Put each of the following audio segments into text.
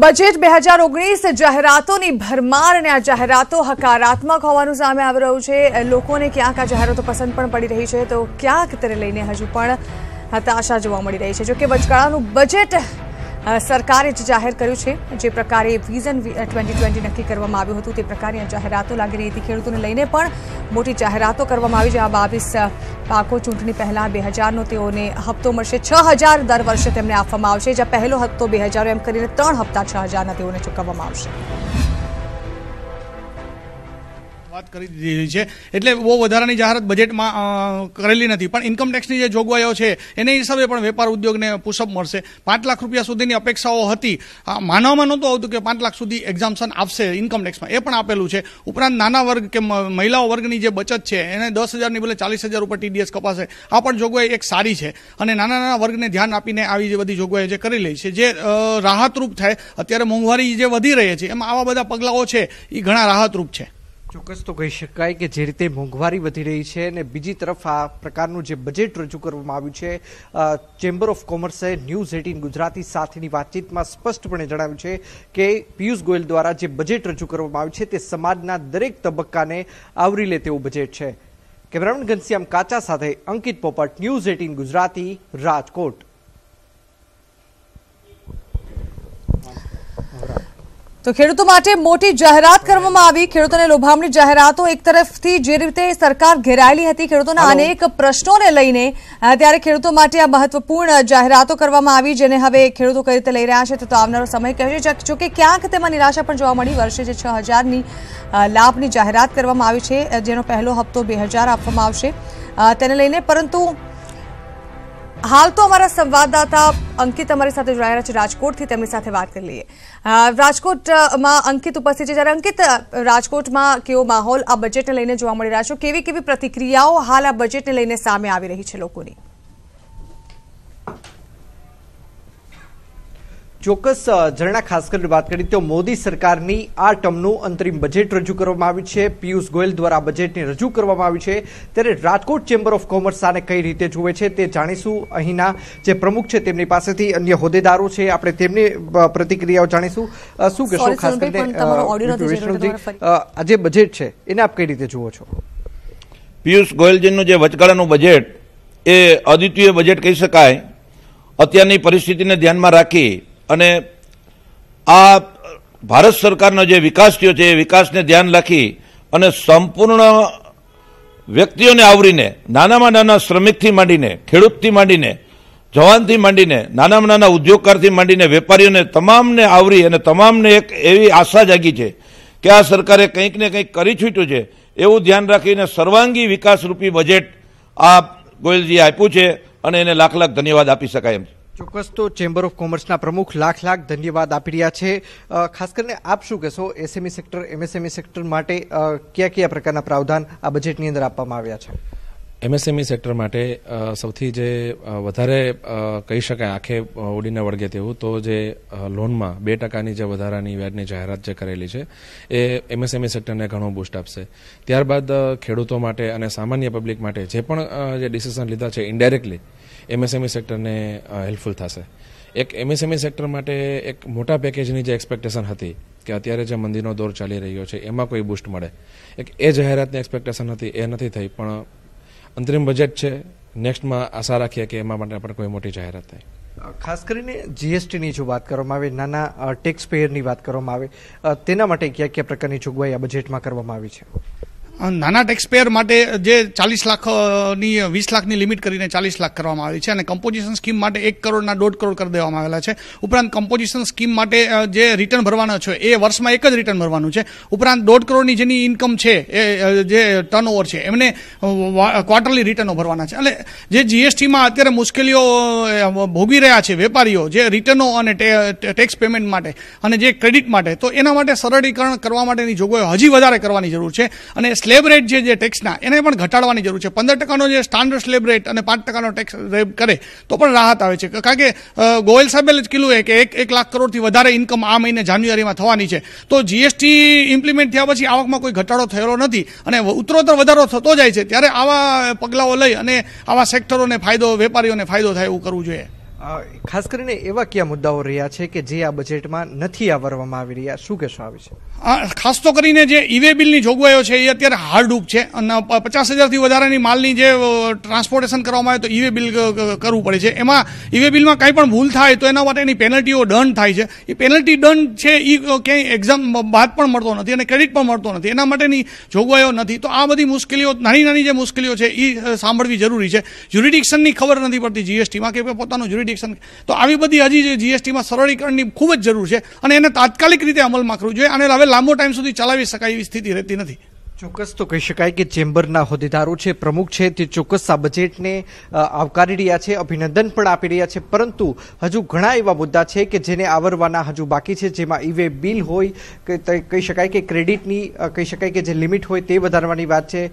Budget બે હજાર ઓગણીસ જાહેરાતોની ભરમાર અને આ જાહેરાતો હકારાત્મક હોવાનું સામે આવી રહ્યું છે. લોકોને ક્યાંક આ જાહેરાતો પસંદ પણ પડી રહી છે. તો ક્યાંક તેને લઈને હજુ પણ હતાશા જોવા મળી રહી છે. જોકે વચગાળાનું બજેટ સરકારે જ જાહેર કર્યું છે, જે પ્રકારે વિઝન ટ્વેન્ટી ટ્વેન્ટી નક્કી કરવામાં આવ્યું હતું, તે પ્રકારની જાહેરાતો લાગી રહી હતી. ખેડૂતોને લઈને પણ મોટી જાહેરાતો કરવામાં આવી છે. આ બાવીસ પાકો ચૂંટણી પહેલાં બે હજારનો તેઓને હપ્તો મળશે. છ હજાર દર વર્ષે તેમને આપવામાં આવશે. જ્યાં પહેલો હપ્તો બે હજાર એમ કરીને ત્રણ હપ્તા છ હજારના તેઓને ચૂકવવામાં આવશે. વાત કરી દીધી છે. એટલે બહુ વધારાની જાહેરાત બજેટમાં કરેલી નથી. પણ ઇન્કમ ટેક્સની જે જોગવાઈઓ છે, એને હિસાબે પણ વેપાર ઉદ્યોગને પુશઅપ મળશે. પાંચ લાખ રૂપિયા સુધીની અપેક્ષાઓ હતી. માનવામાં નહોતું આવતું કે પાંચ લાખ સુધી એક્ઝામ્શન આપશે ઇન્કમ ટેક્સમાં એ પણ આપેલું છે. ઉપરાંત નાના વર્ગ કે મહિલાઓ વર્ગની જે બચત છે, એને દસ હજારની બદલે ચાલીસ હજાર ઉપર ટીડીએસ કપાશે. આ પણ જોગવાઈ એક સારી છે. અને નાના નાના વર્ગને ધ્યાન આપીને આવી જે બધી જોગવાઈઓ જે કરી રહી છે, જે રાહતરૂપ થાય. અત્યારે મોંઘવારી જે વધી રહી છે, એમાં આવા બધા પગલાઓ છે એ ઘણા રાહતરૂપ છે. ચોક્કસ તો કહી શકાય કે જે રીતે મોંઘવારી વધી રહી છે અને બીજી તરફ આ પ્રકારનું જે બજેટ રજૂ કરવામાં આવ્યું છે ચેમ્બર ઓફ કોમર્સે ન્યૂઝ એટીન ગુજરાતી સાથેની વાતચીતમાં સ્પષ્ટપણે જણાવ્યું છે કે પિયુષ ગોયલ દ્વારા જે બજેટ રજૂ કરવામાં આવ્યું છે તે સમાજના દરેક તબક્કાને આવરી લે તેવું બજેટ છે. કેમેરામેન ઘનશ્યામ કાચા સાથે અંકિત પોપટ ન્યૂઝ એટીન ગુજરાતી, રાજકોટ. તો ખેડૂતો માટે મોટી જાહેરાત કરવામાં આવી. ખેડૂતોને લોભામણી જાહેરાતો એક તરફથી જે રીતે સરકાર ઘેરાયેલી હતી ખેડૂતોના અનેક પ્રશ્નોને લઈને ત્યારે ખેડૂતો માટે આ મહત્વપૂર્ણ જાહેરાતો કરવામાં આવી જેને હવે ખેડૂતો કઈ રીતે લઈ રહ્યા છે તો આવનારો સમય કહેશે જોકે ક્યાંક તેમાં નિરાશા પણ જોવા મળી. વર્ષે જે છ હજારની લાભની જાહેરાત કરવામાં આવી છે જેનો પહેલો હપ્તો બે હજાર આપવામાં આવશે તેને લઈને. પરંતુ હાલ તો અમારા સંવાદદાતા અંકિત અમારી સાથે જોડાયેલા છે. રાજકોટથી તેમની સાથે વાત કરી લઈએ. રાજકોટમાં અંકિત ઉપસ્થિત છે. જ્યારે અંકિત રાજકોટમાં કેવો માહોલ આ બજેટને લઈને જોવા મળી રહ્યા છે? કેવી કેવી પ્રતિક્રિયાઓ હાલ આ બજેટને લઈને સામે આવી રહી છે લોકોની? ચોક્કસ ઝરણા ખાસ કરીને વાત કરી તો મોદી સરકારની આ ટર્મનું અંતરિમ બજેટ રજૂ કરવામાં આવ્યું છે. પિયુષ ગોયલ દ્વારા બજેટને રજૂ કરવામાં આવ્યું છે. ત્યારે રાજકોટ ચેમ્બર ઓફ કોમર્સ આને કઈ રીતે જુએ છે તે જાણીશું. અહીંના જે પ્રમુખ છે તેમની પાસેથી અન્ય હોદ્દેદારો છે. આપણે તેમની પ્રતિક્રિયાઓ જાણીશું. શું કહેશો? ખાસ કરીને આ જે બજેટ છે એને આપ કઈ રીતે જુઓ છો? પિયુષ ગોયલજીનું જે વચગાળાનું બજેટ એ અદ્વિતીય બજેટ કહી શકાય. અત્યારની પરિસ્થિતિને ધ્યાનમાં રાખી અને આ ભારત સરકારનો જે વિકાસ થયો છે, એ વિકાસને ધ્યાન રાખી અને સંપૂર્ણ વ્યક્તિઓને આવરીને, નાનામાં નાના શ્રમિકથી માંડીને, ખેડૂતથી માંડીને, જવાનથી માંડીને, નાનામાં નાના ઉદ્યોગકારથી માંડીને, વેપારીઓને તમામને આવરી અને તમામને એક એવી આશા જાગી છે કે આ સરકારે કંઈક ને કંઈક કરી છૂટ્યું છે, એવું ધ્યાન રાખીને સર્વાંગી વિકાસરૂપી બજેટ આ ગોયલજીએ આપ્યું છે અને એને લાખ લાખ ધન્યવાદ આપી શકાય એમ છે. ચોક્કસ તો ચેમ્બર ઓફ કોમર્સના પ્રમુખ લાખ લાખ ધન્યવાદ આપી રહ્યા છે. ખાસ કરીને આપ શું કહેશો? એસએમઈ સેક્ટર એમએસએમઈ સેક્ટર માટે કયા કયા પ્રકારના પ્રાવધાન આ બજેટની અંદર આપવામાં આવ્યા છે? એમએસએમઈ સેક્ટર માટે સૌથી જે વધારે કહી શકાય આંખે અ, ઉડીને વળગે તેવું તો જે લોનમાં બે ટકાની જે વધારાની વ્યાજની જાહેરાત જે કરેલી છે એ એમએસએમઈ સેક્ટરને ઘણો બૂસ્ટ આપશે. ત્યારબાદ ખેડૂતો માટે અને સામાન્ય પબ્લિક માટે જે પણ જે ડિસિઝન લીધા છે ઇન્ડાયરેક્ટલી એમએસએમઈ સેક્ટરને હેલ્પફુલ થશે. એક એમએસએમઈ સેક્ટર માટે એક મોટા પેકેજની જે એક્સપેક્ટેશન હતી કે અત્યારે જે મંદીનો દોર ચાલી રહ્યો છે, એમાં કોઈ બૂસ્ટ મળે. એક એ જાહેરાતની એક્સપેક્ટેશન હતી, એ નથી થઈ, પણ અંતરિમ બજેટ છે, નેક્સ્ટમાં આશા રાખીએ કે એમાં માટે પણ કોઈ મોટી જાહેરાત થાય. ખાસ કરીને જીએસટીની જો વાત કરવામાં આવે, નાના ટેક્સ પેયરની વાત કરવામાં આવે તેના માટે કયા કયા પ્રકારની જોગવાઈ આ બજેટમાં કરવામાં આવી છે? નાના ટેક્સપેયર માટે જે ચાલીસ લાખની વીસ લાખની લિમિટ કરીને ચાલીસ લાખ કરવામાં આવી છે અને કમ્પોઝિશન સ્કીમ માટે એક કરોડના દોઢ કરોડ કરી દેવામાં આવેલા છે. ઉપરાંત કમ્પોઝિશન સ્કીમ માટે જે રિટર્ન ભરવાનો છે, એ વર્ષમાં એક જ રિટર્ન ભરવાનું છે. ઉપરાંત દોઢ કરોડની જેની ઇન્કમ છે, એ જે ટર્નઓવર છે, એમને ક્વાર્ટરલી રિટર્નો ભરવાના છે. એટલે જે જીએસટીમાં અત્યારે મુશ્કેલીઓ ભોગવી રહ્યા છે વેપારીઓ, જે રિટર્નો અને ટેક્સ પેમેન્ટ માટે અને જે ક્રેડિટ માટે, તો એના માટે સરળીકરણ કરવા માટેની જોગવાઈઓ હજી વધારે કરવાની જરૂર છે. અને સ્લેબ રેટ જે જે ટેક્સના, એને પણ ઘટાડવાની જરૂર છે. પંદર ટકાનો જે સ્ટાન્ડર્ડ સ્લેબ રેટ અને પાંચ ટકાનો ટેક્સ રેટ કરે, તો પણ રાહત આવે છે. કારણ કે ગોયલ સાહેબે જ કીધું છે કે એક એક લાખ કરોડથી વધારે ઇન્કમ આ મહિને જાન્યુઆરીમાં થવાની છે. તો જીએસટી ઇમ્પ્લિમેન્ટ થયા પછી આવકમાં કોઈ ઘટાડો થયેલો નથી અને ઉત્તરોત્તર વધારો થતો જાય છે. ત્યારે આવા પગલાઓ લઈ અને આવા સેક્ટરોને ફાયદો, વેપારીઓને ફાયદો થાય એવું કરવું જોઈએ. ખાસ કરીને એવા કયા મુદ્દાઓ રહ્યા છે કે જે આ બજેટમાં નથી આવરવામાં આવી રહ્યા? શું કહેશો આ વિશે? આ ખાસ તો કરીને જે ઈવે બિલની જોગવાઈઓ છે એ અત્યારે હાર્ડહૂક છે. અને પચાસ હજારથી વધારાની માલની જે ટ્રાન્સપોર્ટેશન કરવામાં આવે તો ઈવે બિલ કરવું પડે છે. એમાં ઈવે બિલમાં કાંઈ પણ ભૂલ થાય તો એના માટેની પેનલ્ટીઓ દંડ થાય છે. એ પેનલ્ટી દંડ છે એ ક્યાંય એક્ઝામ બાદ પણ મળતો નથી અને ક્રેડિટ પણ મળતો નથી. એના માટેની જોગવાઈઓ નથી. તો આ બધી મુશ્કેલીઓ, નાની નાની જે મુશ્કેલીઓ છે એ સાંભળવી જરૂરી છે. જ્યુરિડિક્શનની ખબર નથી પડતી જીએસટીમાં કે પોતાનું જ્યુરિડિક્શન તો આવી બધી હજી જીએસટીમાં સરળીકરણની ખૂબ જ જરૂર છે અને એને તાત્કાલિક રીતે અમલમાં કરવું જોઈએ. અને હવે લાંબો ટાઈમ સુધી ચલાવી શકાય એવી સ્થિતિ રહેતી નથી. ચોક્કસ તો કહી શકાય કે ચેમ્બરના હોદ્દેદારો છે પ્રમુખ છે તે ચોક્કસ આ બજેટને આવકારી રહ્યા છે અભિનંદન પણ આપી રહ્યા છે. પરંતુ હજુ ઘણા એવા મુદ્દા છે કે જેને આવરવાના હજુ બાકી છે જેમાં ઈવે બિલ હોય કે કહી શકાય કે ક્રેડિટની કહી શકાય કે જે લિમિટ હોય તે વધારવાની વાત છે.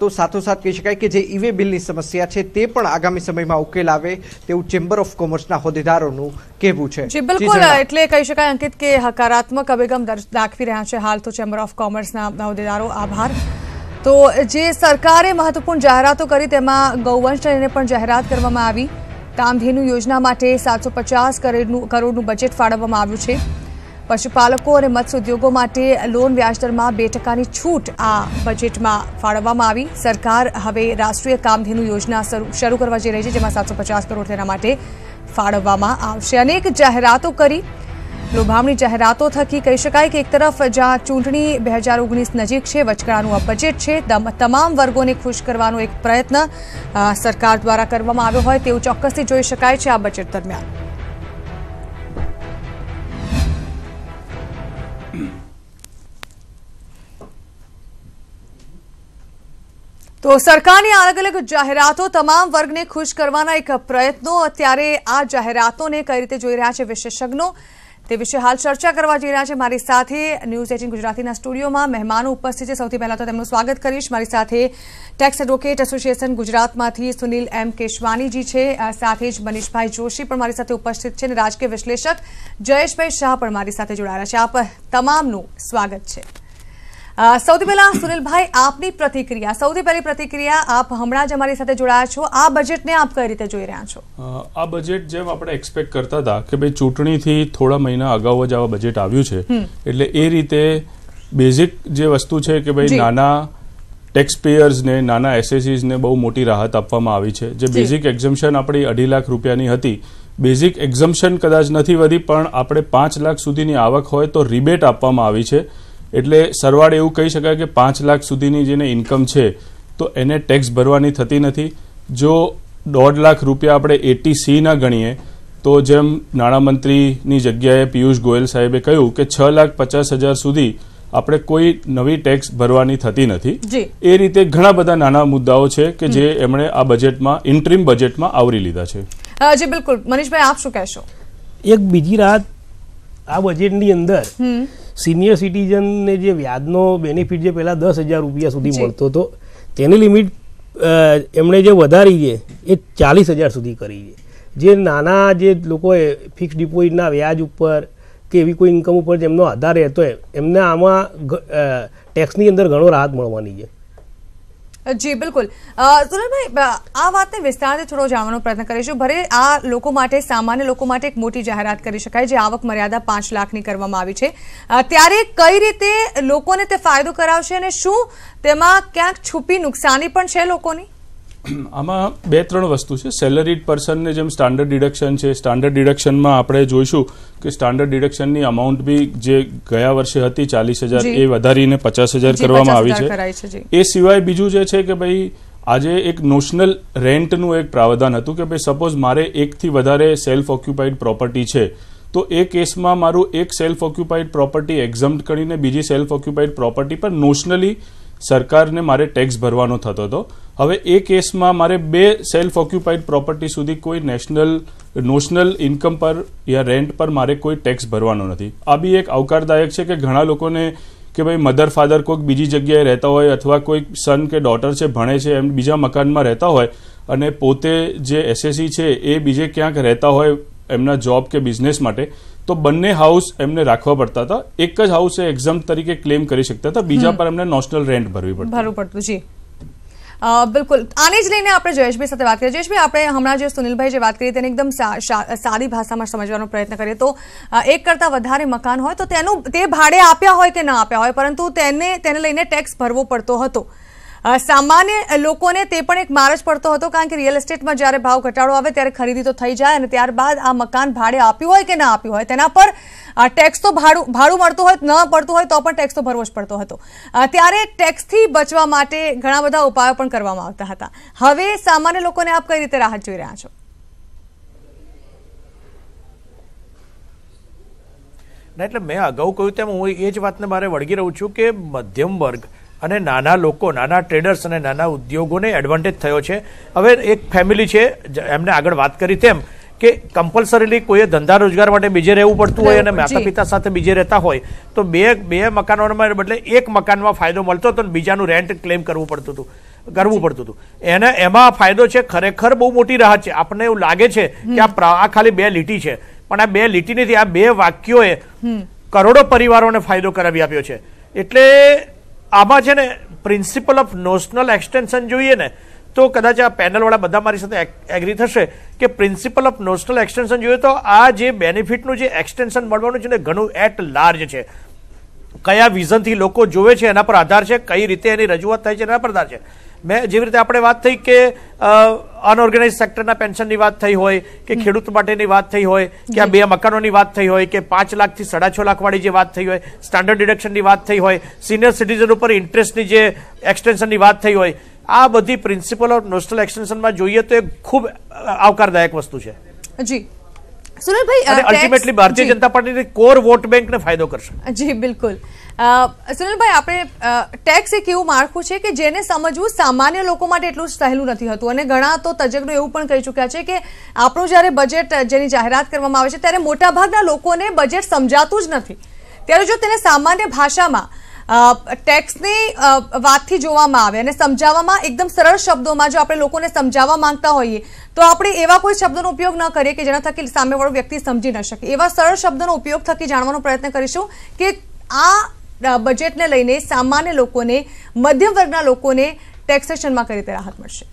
તો સાથોસાથ કહી શકાય કે જે ઈવે બિલની સમસ્યા છે તે પણ આગામી સમયમાં ઉકેલ આવે તેવું ચેમ્બર ઓફ કોમર્સના હોદ્દેદારોનું કહેવું છે. જી બિલકુલ એટલે કહી શકાય અંકિત કે હકારાત્મક અભિગમ દાખવી રહ્યા છે હાલ તો ચેમ્બર ઓફ કોમર્સના હોદ્દેદારો. આભાર. તો જે સરકારે મહત્વપૂર્ણ જાહેરાતો કરી તેમાં ગૌવંશને પણ જાહેરાત કરવામાં આવી. કામધેનુ યોજના માટે સાતસો પચાસ કરોડનું બજેટ ફાળવવામાં આવ્યું છે. પશુપાલકો અને મત્સ્ય ઉદ્યોગો માટે લોન વ્યાજદરમાં બે ટકાની છૂટ આ બજેટમાં ફાળવવામાં આવી. સરકાર હવે રાષ્ટ્રીય કામધેનુ યોજના શરૂ કરવા જઈ રહી છે, જેમાં સાતસો પચાસ કરોડ તેના માટે ફાળવવામાં આવશે. અનેક જાહેરાતો કરી. લોભામણી જાહેરાતો થકી કહી શકાય કે એક તરફ જ્યાં ચૂંટણી બે હજાર ઓગણીસ નજીક છે, વચગાળાનું આ બજેટ છે તમામ વર્ગોને ખુશ કરવાનો એક પ્રયત્ન સરકાર દ્વારા કરવામાં આવ્યો હોય તેવું ચોક્કસથી જોઈ શકાય છે આ બજેટ દરમિયાન. તો સરકારની અલગ અલગ જાહેરાતો તમામ વર્ગને ખુશ કરવાના એક પ્રયત્નો અત્યારે આ જાહેરાતોને કઈ રીતે જોઈ રહ્યા છે વિશેષજ્ઞો? તે વિશે હાલ ચર્ચા કરવા જઈ રહ્યા છે. મારી સાથે ન્યૂઝ એટીન ગુજરાતીના સ્ટુડિયોમાં મહેમાનો ઉપસ્થિત છે. સૌથી પહેલા તો તેમનું સ્વાગત કરીશ. મારી સાથે ટેક્સ એડવોકેટ એસોસિએશન ગુજરાતમાંથી સુનિલ એમ કેશવાનીજી છે. સાથે જ મનીષભાઈ જોશી પણ મારી સાથે ઉપસ્થિત છે અને રાજકીય વિશ્લેષક જયેશભાઈ શાહ પણ મારી સાથે જોડાયેલા છે. આપ તમામનું સ્વાગત છે. સૌથી પહેલા સુનિલભાઈ આપની પ્રતિક્રિયા. સૌથી પહેલી પ્રતિક્રિયા આપ હમણાં જ અમારી સાથે જોડાયા છો. આ બજેટને આપ કઈ રીતે જોઈ રહ્યા છો? આ બજેટ જેમ આપણે એક્સપેક્ટ કરતા હતા કે ભાઈ ચૂંટણીથી થોડા મહિના અગાઉ જ આવા બજેટ આવ્યું છે. એટલે એ રીતે બેઝિક જે વસ્તુ છે કે ભાઈ નાના ટેક્સ પેયર્સને નાના એસએસીસને બહુ મોટી રાહત આપવામાં આવી છે. જે બેઝિક એક્ઝમ્પશન આપણી અઢી લાખ રૂપિયાની હતી. બેઝિક એક્ઝમ્પશન કદાચ નથી વધી પણ આપણે પાંચ લાખ સુધીની આવક હોય તો રિબેટ આપવામાં આવી છે. એટલે સરવાળે એવું કહી શકાય કે પાંચ લાખ સુધીની જેને ઇન્કમ છે તો એને ટેક્સ ભરવાની થતી નથી. જો દોઢ લાખ રૂપિયા આપણે એટીસી ના ગણીએ તો જેમ નાણામંત્રીની જગ્યાએ પિયુષ ગોયલ સાહેબે કહ્યું કે છ લાખ પચાસ હજાર સુધી આપણે કોઈ નવી ટેક્સ ભરવાની થતી નથી. એ રીતે ઘણા બધા નાના મુદ્દાઓ છે કે જે એમણે આ બજેટમાં ઇન્ટ્રીમ બજેટમાં આવરી લીધા છે. જી બિલકુલ. મનીષભાઈ આપ શું કહેશો? એક બીજી રાત આ બજેટની અંદર સિનિયર સિટીઝનને જે વ્યાજનો બેનિફિટ જે પહેલાં દસ હજાર રૂપિયા સુધી મળતો હતો તેની લિમિટ એમણે જે વધારી છે એ ચાલીસ હજાર સુધી કરી છે. જે નાના જે લોકોએ ફિક્સ ડિપોઝિટના વ્યાજ ઉપર કે એવી કોઈ ઇન્કમ ઉપર જેમનો આધાર રહેતો હોય એમને આમાં ટેક્સની અંદર ઘણો રાહત મળવાની છે. જી, બિલકુલ. સુનિલભાઈ આ વાતને વિસ્તારથી થોડો જાણવાનો પ્રયત્ન કરીશું. ભલે આ લોકો માટે, સામાન્ય લોકો માટે એક મોટી જાહેરાત કરી શકાય, જે આવક મર્યાદા પાંચ લાખની કરવામાં આવી છે. ત્યારે કઈ રીતે લોકોને તે ફાયદો કરાવશે અને શું તેમાં ક્યાંક છુપી નુકસાની પણ છે લોકોની? આમાં બે ત્રણ વસ્તુ છે. સેલરીડ પર્સનને જેમ સ્ટાન્ડર્ડ ડિડક્શન છે સ્ટાન્ડર્ડ ડિડક્શનમાં આપણે જોઈશું કે સ્ટાન્ડર્ડ ડિડક્શનની અમાઉન્ટ બી જે ગયા વર્ષે હતી ચાલીસ હજાર એ વધારીને પચાસ હજાર કરવામાં આવી છે, એ સિવાય બીજું જે છે કે ભાઈ આજે એક નોશનલ રેન્ટનું એક પ્રાવધાન હતું કે ભાઈ સપોઝ મારે એકથી વધારે સેલ્ફ ઓક્યુપાઈડ પ્રોપર્ટી છે તો એ કેસમાં મારું એક સેલ્ફ ઓક્યુપાઈડ પ્રોપર્ટી એક્ઝમ્પ્ટ કરીને બીજી સેલ્ફ ઓક્યુપાઈડ પ્રોપર્ટી પર નોશનલી સરકારને મારે ટેક્સ ભરવાનો થતો હતો. હવે એ કેસમાં મારે બે સેલ્ફ ઓક્યુપાઈડ પ્રોપર્ટી સુધી કોઈ નેશનલ નોશનલ ઇન્કમ પર યા રેન્ટ પર મારે કોઈ ટેક્સ ભરવાનો નથી. આ બી એક આવકારદાયક છે કે ઘણા લોકોને કે ભાઈ મધર ફાધર કોઈક બીજી જગ્યાએ રહેતા હોય અથવા કોઈક સન કે ડોટર છે, ભણે છે, એમ બીજા મકાનમાં રહેતા હોય અને પોતે જે એસએસસી છે એ બીજે ક્યાંક રહેતા હોય એમના જોબ કે બિઝનેસ માટે તો બંને હાઉસ એમને રાખવા પડતા હતા. એક જ હાઉસ એક્ઝામ તરીકે ક્લેમ કરી શકતા હતા. બીજા પર એમને નોશનલ રેન્ટ ભરવી પડતી ભરવું પડતું જી. બિલકુલ. આને જ લઈને આપણે જયેશભાઈ સાથે વાત કરીએ. જયેશભાઈ આપણે હમણાં જે સુનિલભાઈ જે વાત કરી તેને એકદમ સારી સાદી ભાષામાં સમજવાનો પ્રયત્ન કરીએ તો એક કરતાં વધારે મકાન હોય તો તેનું તે ભાડે આપ્યા હોય કે ના આપ્યા હોય પરંતુ તેને તેને લઈને ટેક્સ ભરવો પડતો હતો. સામાન્ય લોકોને તે પણ એક માર જ પડતો હતો કારણ કે રિયલ એસ્ટેટમાં જ્યારે ભાવ ઘટાડો આવે ત્યારે ખરીદી તો થઈ જાય અને ત્યારબાદ આ મકાન ભાડે આપ્યું હોય કે ના આપ્યું હોય, તેના પર ટેક્સ તો ભાડું ભાડું મળતું હોય, ન પડતું હોય તો પણ ટેક્સ તો ભરવો જ પડતો હતો. ત્યારે ટેક્સથી બચવા માટે ઘણા બધા ઉપાયો પણ કરવામાં આવતા હતા. હવે સામાન્ય લોકોને આપ કઈ રીતે રાહત જોઈ રહ્યા છો? એટલે મેં અગાઉ કહ્યું તેમ હું એ જ વાતને મારે વળગી રહું છું કે મધ્યમ વર્ગ અને નાના લોકો નાના ટ્રેડર્સ અને નાના ઉદ્યોગોને એડવાન્ટેજ થયો છે. હવે એક ફેમિલી છે એમને આગળ વાત કરી તેમ કે કમ્પલસરીલી કોઈએ ધંધા રોજગાર માટે બીજે રહેવું પડતું હોય અને. માતા પિતા સાથે બીજે રહેતા હોય તો બે બે મકાનોમાં બદલે એક મકાનમાં ફાયદો મળતો હતો અને બીજાનું રેન્ટ ક્લેમ કરવું પડતું હતું કરવું પડતું હતું. એને એમાં ફાયદો છે ખરેખર બહુ મોટી રાહત છે. આપણને એવું લાગે છે કે આ ખાલી બે લીટી છે પણ આ બે લીટી નથી આ બે વાક્યોએ કરોડો પરિવારોને ફાયદો કરાવી આપ્યો છે. એટલે આમાં છે ને પ્રિન્સિપલ ઓફ નોશનલ એક્સટેન્શન જોઈએ ને, તો કદાચ આ પેનલવાળા બધા મારી સાથે એગ્રી થશે કે પ્રિન્સિપલ ઓફ નોશનલ એક્સટેન્શન જોઈએ તો આ જે બેનિફિટનું જે એક્સટેન્શન મળવાનું છે ને, ઘણું એટ લાર્જ છે. કયા વિઝનથી લોકો જોવે છે એના પર આધાર છે કઈ રીતે એની રજૂઆત થાય છે એના પર આધાર છે. મેં જેવી રીતે આપણે વાત થઈ કે અનઓર્ગેનાઇઝ સેક્ટરના પેન્શનની વાત થઈ હોય કે ખેડૂત માટેની વાત થઈ હોય કે આ બે મકાનોની વાત થઈ હોય કે પાંચ લાખથી સાડા છ લાખવાળી જે વાત થઈ હોય સ્ટાન્ડર્ડ ડિડક્શનની વાત થઈ હોય સિનિયર સિટીઝન ઉપર ઇન્ટરેસ્ટની જે એક્સટેન્શનની વાત થઈ હોય આ બધી પ્રિન્સિપલ ઓફ નોસ્ટલ એક્સટેન્શનમાં જોઈએ તો એ ખૂબ આવકારદાયક વસ્તુ છે. જી. સુનિલભાઈ અને અલ્ટિમેટલી ભારતીય જનતા પાર્ટીની કોર વોટ બેંકને ફાયદો કરશે. જી બિલકુલ. સુનિલભાઈ આપણે ટેક્સ એક એવું માળખું છે કે જેને સમજવું સામાન્ય લોકો માટે એટલું સહેલું નથી હોતું. અને ઘણા તો તજજ્ઞો એવું પણ કહી ચૂક્યા છે કે આપણું જ્યારે બજેટ જેની જાહેરાત કરવામાં આવે છે ત્યારે મોટાભાગના લોકોને બજેટ સમજાતું જ નથી. ત્યારે જો તેને સામાન્ય ભાષામાં ટેક્સની વાતથી જોવામાં આવે અને સમજાવવામાં એકદમ સરળ શબ્દોમાં જો આપણે લોકોને સમજાવવા માંગતા હોઈએ, તો આપણે એવા કોઈ શબ્દોનો ઉપયોગ ન કરીએ કે જેના થકી સામેવાળો વ્યક્તિ સમજી ન શકે. એવા સરળ શબ્દોનો ઉપયોગ થકી જાણવાનો પ્રયત્ન કરીશું કે આ બજેટને લઈને સામાન્ય લોકોને, મધ્યમ વર્ગના લોકોને ટેક્સેશનમાં કઈ રીતે રાહત મળશે.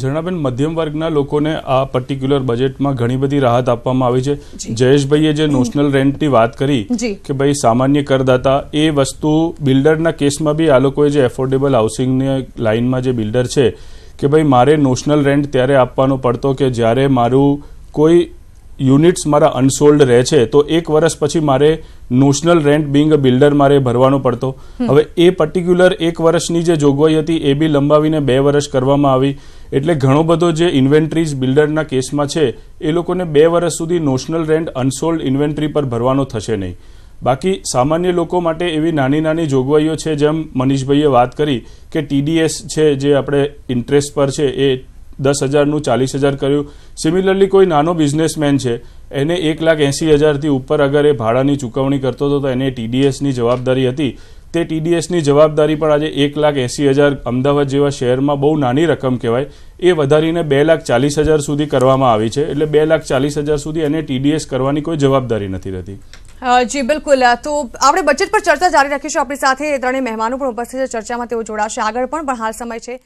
ઝરણાબેન મધ્યમ વર્ગના લોકોને આ પર્ટિક્યુલર બજેટમાં ઘણી બધી રાહત આપવામાં આવી છે. જયેશભાઈએ જે નોશનલ રેન્ટની વાત કરી કે ભાઈ સામાન્ય કરદાતા એ વસ્તુ બિલ્ડરના કેસમાં બી આ લોકોએ જે એફોર્ડેબલ હાઉસિંગની લાઇનમાં જે બિલ્ડર છે કે ભાઈ મારે નોશનલ રેન્ટ ત્યારે આપવાનો પડતો કે જ્યારે મારું કોઈ યુનિટ્સ મારા અનસોલ્ડ રહે છે તો એક વર્ષ પછી મારે notional rent being a builder મારે ભરવાનો પડતો. હવે એ પર્ટિક્યુલર એક વર્ષની જે જોગવાઈ હતી એ બી લંબાવીને બે વર્ષ કરવામાં આવી. એટલે ઘણો બધો જે ઇન્વેન્ટરીઝ બિલ્ડરના કેસમાં છે એ લોકોને બે વર્ષ સુધી નોશનલ રેન્ટ અનસોલ્ડ ઇન્વેન્ટરી પર ભરવાનો થશે નહીં. બાકી સામાન્ય લોકો માટે એવી નાની નાની જોગવાઈઓ છે જેમ મનીષભાઈએ વાત કરી કે ટીડીએસ છે જે આપણે ઇન્ટરેસ્ટ પર છે એ દસ હજારનું, ચાલીસ હજાર કર્યું. સિમિલરલી કોઈ નાનો બિઝનેસમેન છે, એને એક લાખ એંસી હજારથી ઉપર અગર એ ભાડાની ચૂકવણી કરતો હતો તો એને ટીડીએસની જવાબદારી હતી. તે ટીડીએસની જવાબદારી પણ આજે એક લાખ એંસી હજાર અમદાવાદ જેવા શહેરમાં બહુ નાની રકમ કહેવાય. એ વધારીને બે લાખ ચાલીસ હજાર સુધી કરવામાં આવી છે. એટલે બે લાખ ચાલીસ હજાર સુધી એને ટીડીએસ કરવાની કોઈ જવાબદારી નથી રહેતી. જી, બિલકુલ. તો આપણે બજેટ પર ચર્ચા જારી રાખીશું. આપણી સાથે ત્રણેય મહેમાનો પણ ઉપસ્થિત છે. ચર્ચામાં તેઓ જોડાશે. આગળ પણ હાલ સમય છે.